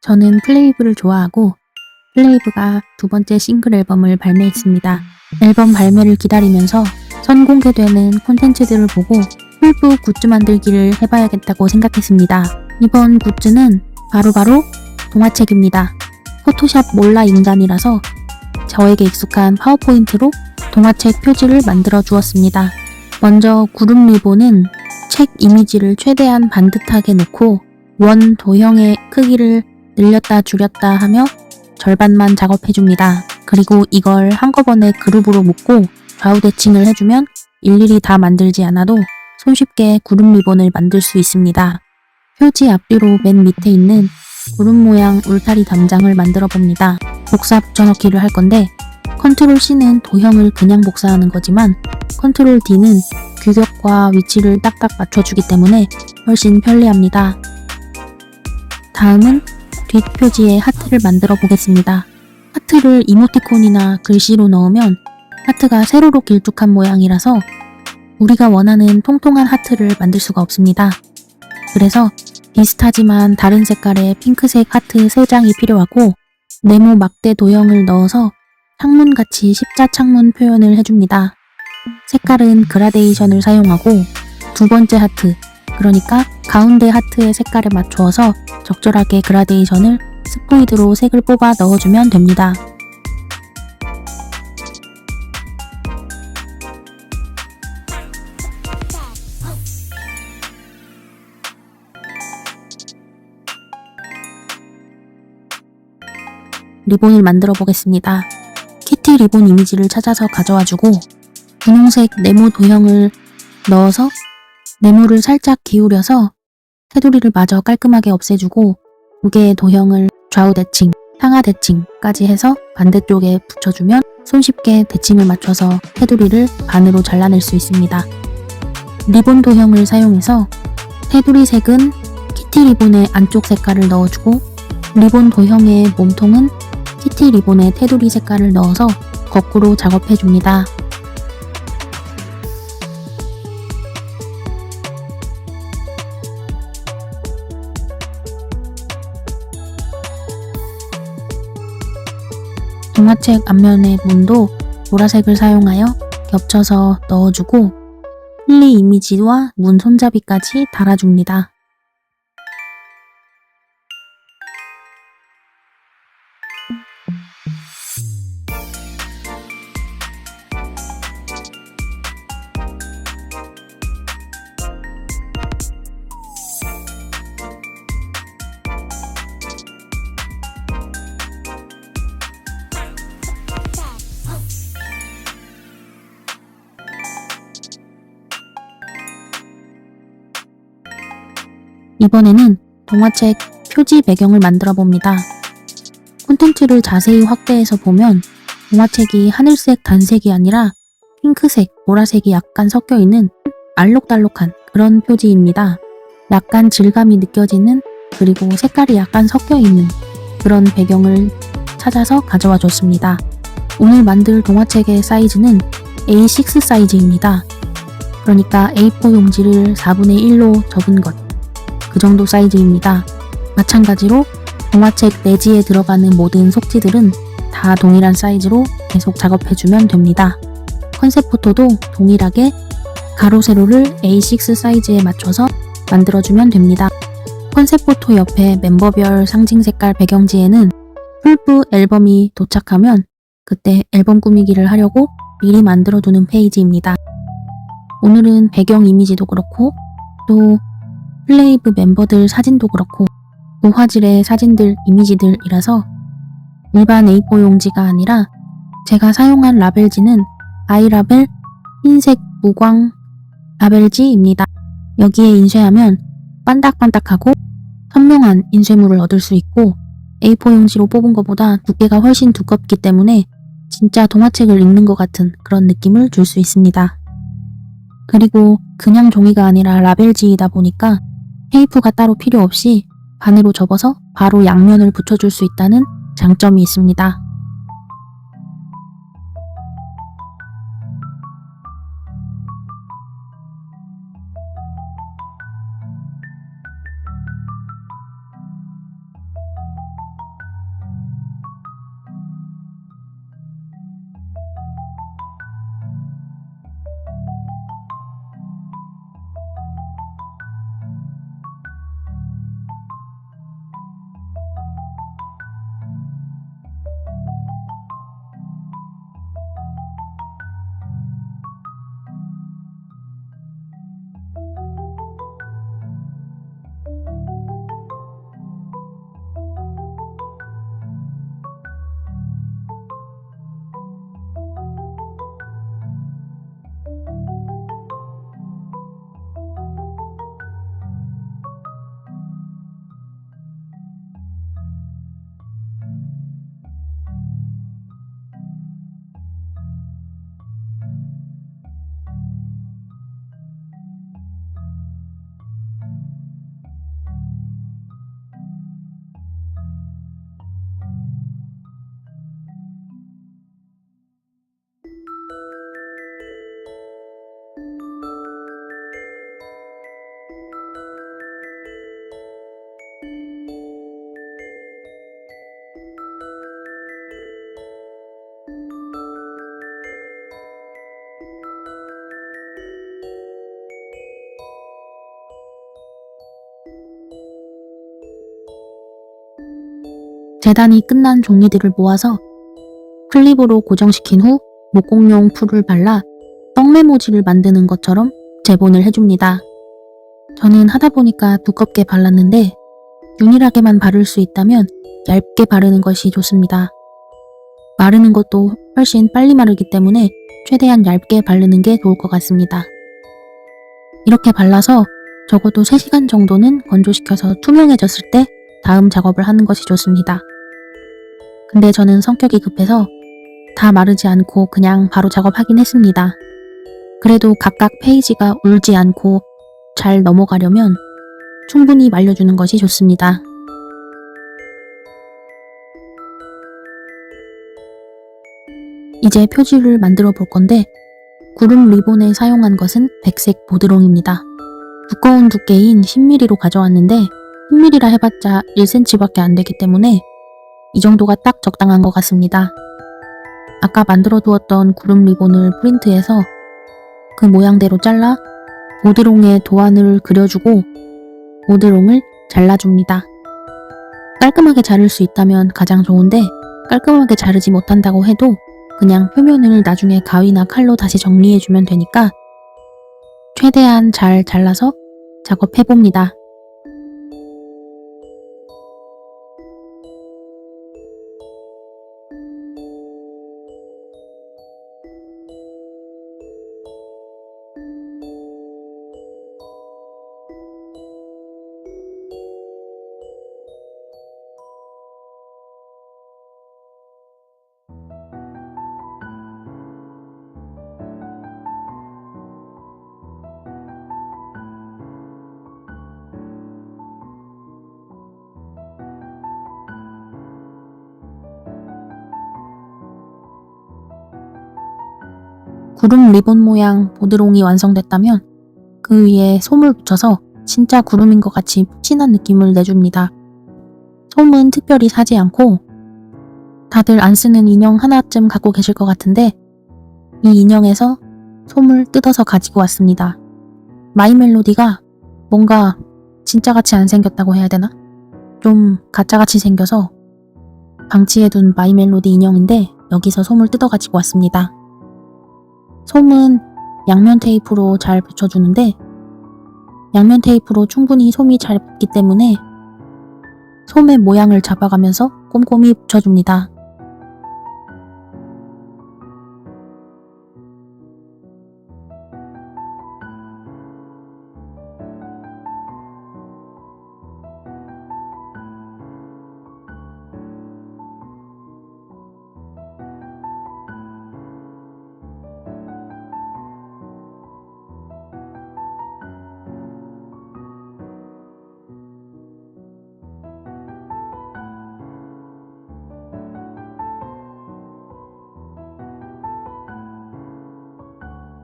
저는 플레이브를 좋아하고 플레이브가 두 번째 싱글 앨범을 발매했습니다. 앨범 발매를 기다리면서 선공개되는 콘텐츠들을 보고 풀프 굿즈 만들기를 해봐야겠다고 생각했습니다. 이번 굿즈는 바로 바로 동화책입니다. 포토샵 몰라 인간이라서 저에게 익숙한 파워포인트로 동화책 표지를 만들어 주었습니다. 먼저 구름 리본은 책 이미지를 최대한 반듯하게 놓고 원 도형의 크기를 늘렸다 줄였다 하며 절반만 작업해 줍니다. 그리고 이걸 한꺼번에 그룹으로 묶고 좌우 대칭을 해주면 일일이 다 만들지 않아도 손쉽게 구름 리본을 만들 수 있습니다. 표지 앞뒤로 맨 밑에 있는 구름 모양 울타리 담장을 만들어 봅니다. 복사 붙여넣기를 할 건데 컨트롤 C는 도형을 그냥 복사하는 거지만 컨트롤 D는 규격과 위치를 딱딱 맞춰주기 때문에 훨씬 편리합니다. 다음은 뒷표지에 하트를 만들어 보겠습니다. 하트를 이모티콘이나 글씨로 넣으면 하트가 세로로 길쭉한 모양이라서 우리가 원하는 통통한 하트를 만들 수가 없습니다. 그래서 비슷하지만 다른 색깔의 핑크색 하트 3장이 필요하고 네모 막대 도형을 넣어서 창문같이 십자 창문 표현을 해줍니다. 색깔은 그라데이션을 사용하고 두 번째 하트, 그러니까 가운데 하트의 색깔에 맞추어서 적절하게 그라데이션을 스포이드로 색을 뽑아 넣어주면 됩니다. 리본을 만들어 보겠습니다. 키티 리본 이미지를 찾아서 가져와 주고 분홍색 네모 도형을 넣어서 네모를 살짝 기울여서 테두리를 마저 깔끔하게 없애주고 두 개의 도형을 좌우 대칭, 상하 대칭까지 해서 반대쪽에 붙여주면 손쉽게 대칭을 맞춰서 테두리를 반으로 잘라낼 수 있습니다. 리본 도형을 사용해서 테두리 색은 키티 리본의 안쪽 색깔을 넣어주고 리본 도형의 몸통은 키티 리본의 테두리 색깔을 넣어서 거꾸로 작업해줍니다. 동화책 앞면의 문도 보라색을 사용하여 겹쳐서 넣어주고 플리 이미지와 문 손잡이까지 달아줍니다. 이번에는 동화책 표지 배경을 만들어 봅니다. 콘텐츠를 자세히 확대해서 보면 동화책이 하늘색 단색이 아니라 핑크색, 보라색이 약간 섞여 있는 알록달록한 그런 표지입니다. 약간 질감이 느껴지는 그리고 색깔이 약간 섞여 있는 그런 배경을 찾아서 가져와 줬습니다. 오늘 만들 동화책의 사이즈는 A6 사이즈입니다. 그러니까 A4 용지를 4분의 1로 접은 것. 그 정도 사이즈입니다. 마찬가지로 동화책 내지에 들어가는 모든 속지들은 다 동일한 사이즈로 계속 작업해주면 됩니다. 컨셉 포토도 동일하게 가로 세로를 A6 사이즈에 맞춰서 만들어주면 됩니다. 컨셉 포토 옆에 멤버별 상징 색깔 배경지에는 풀프 앨범이 도착하면 그때 앨범 꾸미기를 하려고 미리 만들어두는 페이지입니다. 오늘은 배경 이미지도 그렇고 또 플레이브 멤버들 사진도 그렇고 고화질의 사진들 이미지들이라서 일반 A4 용지가 아니라 제가 사용한 라벨지는 아이라벨 흰색 무광 라벨지입니다. 여기에 인쇄하면 반딱반딱하고 선명한 인쇄물을 얻을 수 있고 A4 용지로 뽑은 것보다 두께가 훨씬 두껍기 때문에 진짜 동화책을 읽는 것 같은 그런 느낌을 줄 수 있습니다. 그리고 그냥 종이가 아니라 라벨지이다 보니까 테이프가 따로 필요 없이 바늘로 접어서 바로 양면을 붙여줄 수 있다는 장점이 있습니다. 재단이 끝난 종이들을 모아서 클립으로 고정시킨 후 목공용 풀을 발라 떡메모지를 만드는 것처럼 재본을 해줍니다. 저는 하다 보니까 두껍게 발랐는데 균일하게만 바를 수 있다면 얇게 바르는 것이 좋습니다. 마르는 것도 훨씬 빨리 마르기 때문에 최대한 얇게 바르는 게 좋을 것 같습니다. 이렇게 발라서 적어도 3시간 정도는 건조시켜서 투명해졌을 때 다음 작업을 하는 것이 좋습니다. 근데 저는 성격이 급해서 다 마르지 않고 그냥 바로 작업하긴 했습니다. 그래도 각각 페이지가 울지 않고 잘 넘어가려면 충분히 말려주는 것이 좋습니다. 이제 표지를 만들어 볼 건데 구름 리본에 사용한 것은 백색 보드롱입니다. 두꺼운 두께인 10mm로 가져왔는데 10mm라 해봤자 1cm밖에 안 되기 때문에 이 정도가 딱 적당한 것 같습니다. 아까 만들어 두었던 구름 리본을 프린트해서 그 모양대로 잘라 보드롱에 도안을 그려주고 보드롱을 잘라줍니다. 깔끔하게 자를 수 있다면 가장 좋은데 깔끔하게 자르지 못한다고 해도 그냥 표면을 나중에 가위나 칼로 다시 정리해주면 되니까 최대한 잘 잘라서 작업해봅니다. 구름 리본 모양 보드롱이 완성됐다면 그 위에 솜을 붙여서 진짜 구름인 것 같이 푹신한 느낌을 내줍니다. 솜은 특별히 사지 않고 다들 안 쓰는 인형 하나쯤 갖고 계실 것 같은데 이 인형에서 솜을 뜯어서 가지고 왔습니다. 마이 멜로디가 뭔가 진짜같이 안 생겼다고 해야 되나? 좀 가짜같이 생겨서 방치해둔 마이 멜로디 인형인데 여기서 솜을 뜯어 가지고 왔습니다. 솜은 양면 테이프로 잘 붙여주는데 양면 테이프로 충분히 솜이 잘 붙기 때문에 솜의 모양을 잡아가면서 꼼꼼히 붙여줍니다.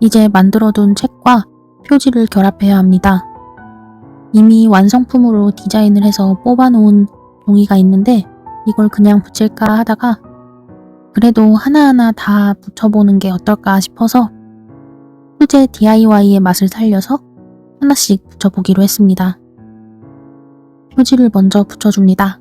이제 만들어둔 책과 표지를 결합해야 합니다. 이미 완성품으로 디자인을 해서 뽑아놓은 종이가 있는데 이걸 그냥 붙일까 하다가 그래도 하나하나 다 붙여보는 게 어떨까 싶어서 후제 DIY의 맛을 살려서 하나씩 붙여보기로 했습니다. 표지를 먼저 붙여줍니다.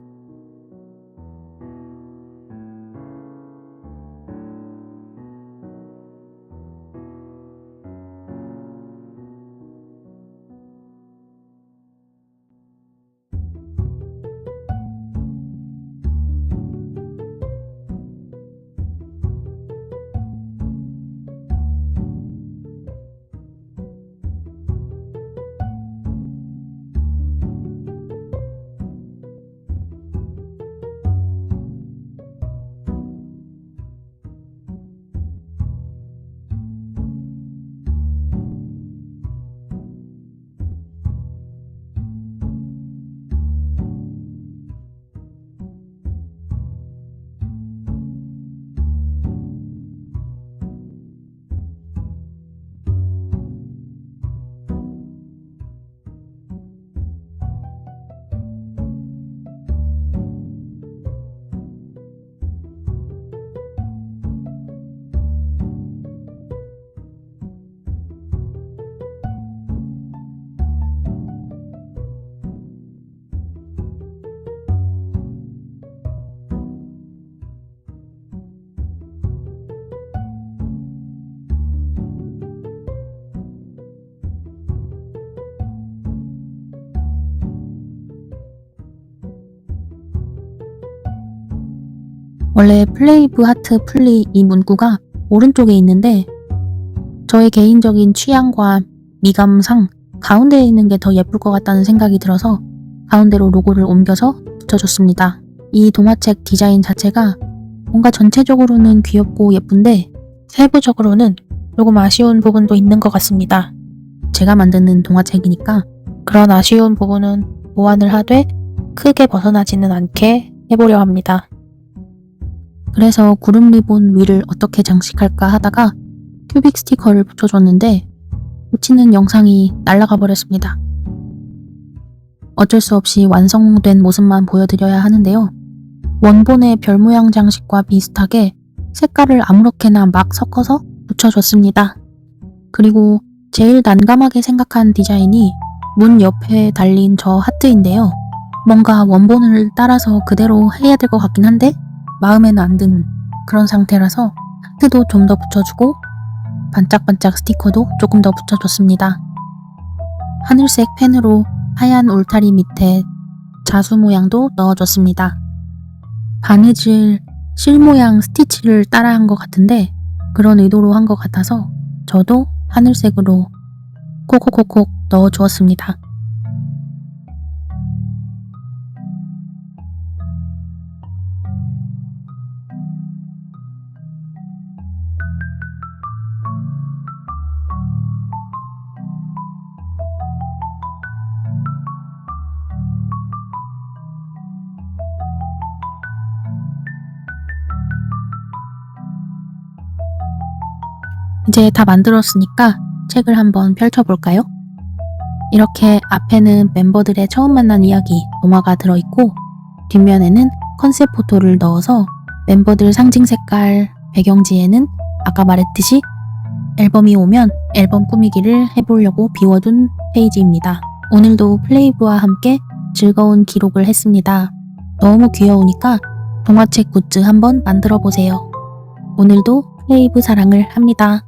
원래 플레이브 하트 플리 이 문구가 오른쪽에 있는데 저의 개인적인 취향과 미감상 가운데에 있는 게 더 예쁠 것 같다는 생각이 들어서 가운데로 로고를 옮겨서 붙여줬습니다. 이 동화책 디자인 자체가 뭔가 전체적으로는 귀엽고 예쁜데 세부적으로는 조금 아쉬운 부분도 있는 것 같습니다. 제가 만드는 동화책이니까 그런 아쉬운 부분은 보완을 하되 크게 벗어나지는 않게 해보려 합니다. 그래서 구름 리본 위를 어떻게 장식할까 하다가 큐빅 스티커를 붙여줬는데 붙이는 영상이 날아가 버렸습니다. 어쩔 수 없이 완성된 모습만 보여드려야 하는데요. 원본의 별 모양 장식과 비슷하게 색깔을 아무렇게나 막 섞어서 붙여줬습니다. 그리고 제일 난감하게 생각한 디자인이 문 옆에 달린 저 하트인데요. 뭔가 원본을 따라서 그대로 해야 될 것 같긴 한데 마음에는 안 드는 그런 상태라서 하트도 좀 더 붙여주고 반짝반짝 스티커도 조금 더 붙여줬습니다. 하늘색 펜으로 하얀 울타리 밑에 자수 모양도 넣어줬습니다. 바느질 실 모양 스티치를 따라한 것 같은데 그런 의도로 한 것 같아서 저도 하늘색으로 콕콕콕콕 넣어주었습니다. 이제 다 만들었으니까 책을 한번 펼쳐볼까요? 이렇게 앞에는 멤버들의 처음 만난 이야기, 동화가 들어있고 뒷면에는 컨셉 포토를 넣어서 멤버들 상징 색깔, 배경지에는 아까 말했듯이 앨범이 오면 앨범 꾸미기를 해보려고 비워둔 페이지입니다. 오늘도 플레이브와 함께 즐거운 기록을 했습니다. 너무 귀여우니까 동화책 굿즈 한번 만들어 보세요. 오늘도 플레이브 사랑을 합니다.